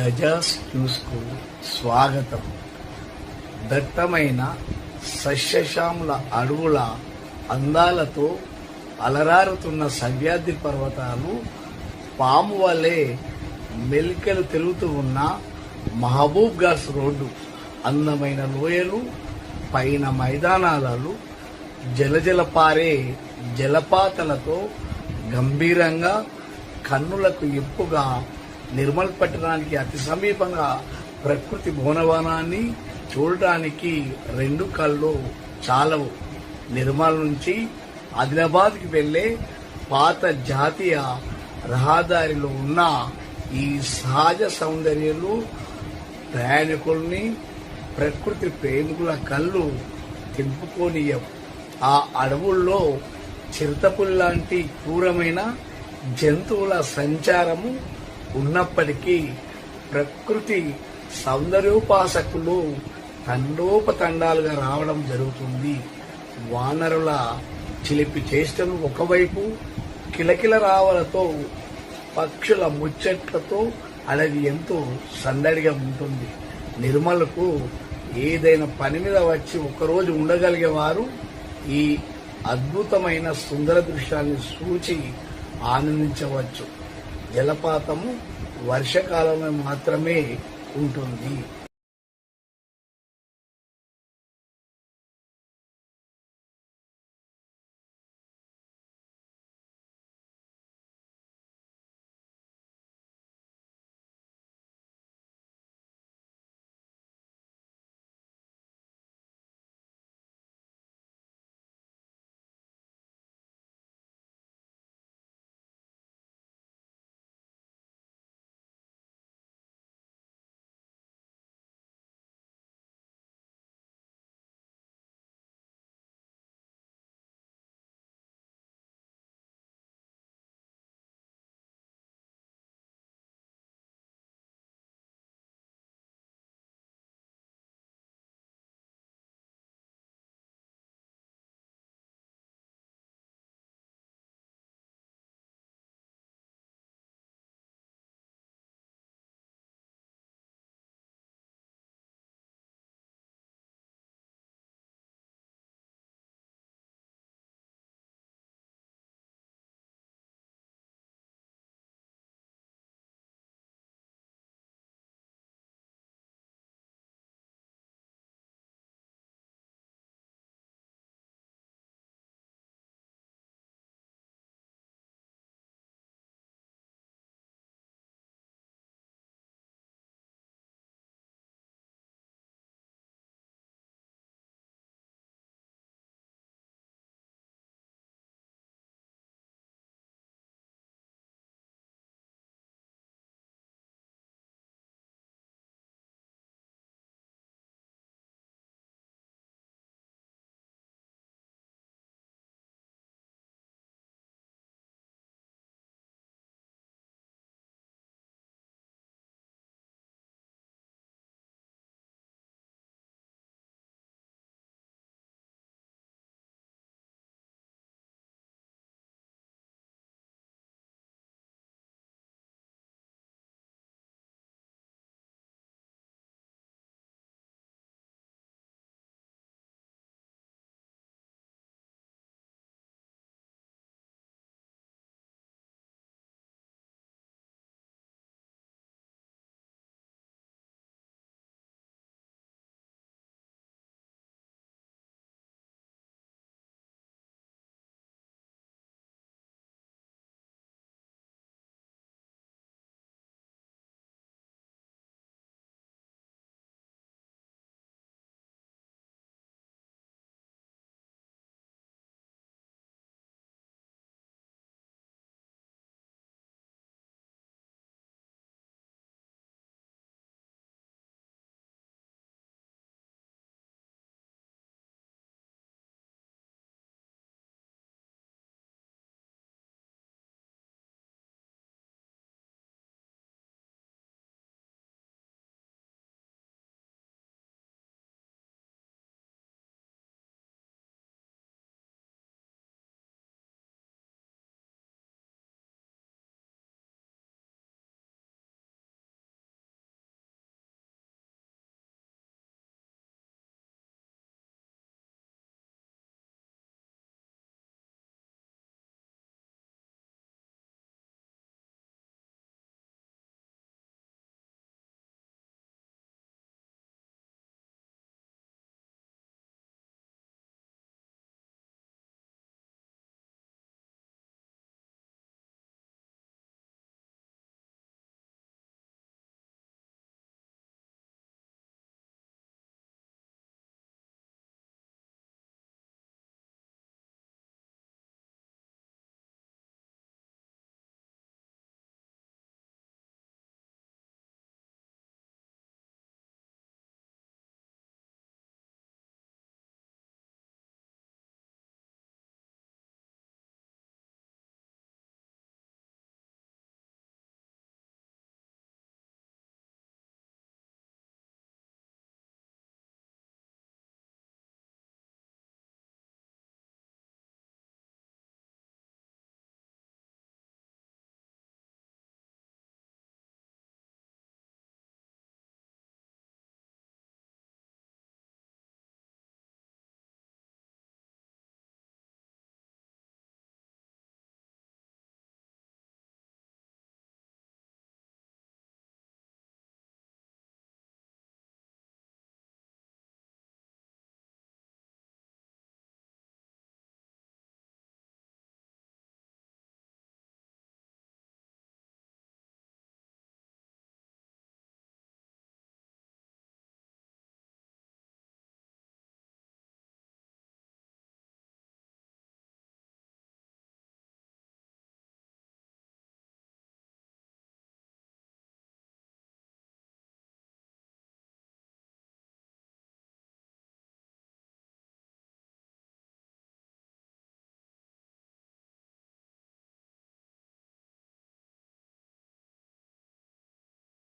గజాస్ న్యూస్కు స్వాగతం. దట్టమైన సస్యశ్యాముల అడవుల అందాలతో అలరారుతున్న సవ్యాద్రి పర్వతాలు పాము వలె మెలికలు తిరుగుతూ ఉన్న మహబూబ్ గాస్ రోడ్డు అందమైన లోయలు పైన మైదానాలు జలజల పారే జలపాతలతో గంభీరంగా కన్నులకు ఎప్పుగా నిర్మల్ పట్టణానికి అతి సమీపంగా ప్రకృతి భువనవనాన్ని చూడటానికి రెండు కళ్ళు చాలవు. నిర్మల్ నుంచి ఆదిలాబాద్కి వెళ్ళే పాత జాతీయ రహదారిలో ఉన్న ఈ సహజ సౌందర్యాలు ప్రయాణికుల్ని ప్రకృతి ప్రేమికుల కళ్ళు తింపుకోనియవు ఆ అడవుల్లో చిరుతపుల్లాంటి క్రూరమైన జంతువుల సంచారము ఉన్నప్పటికీ ప్రకృతి సౌందర్యోపాసకులు తండోపతండాలుగా రావడం జరుగుతుంది. వానరుల చిలిపి చేష్టలు ఒకవైపు కిలకిల రావలతో పక్షుల ముచ్చట్లతో అడవి ఎంతో సందడిగా ఉంటుంది. నిర్మలకు ఏదైనా పని మీద వచ్చి ఒకరోజు ఉండగలిగే వారు ఈ అద్భుతమైన సుందర దృశ్యాన్ని సూచి ఆనందించవచ్చు. జలపాతము వర్షకాలంలో మాత్రమే ఉంటుంది.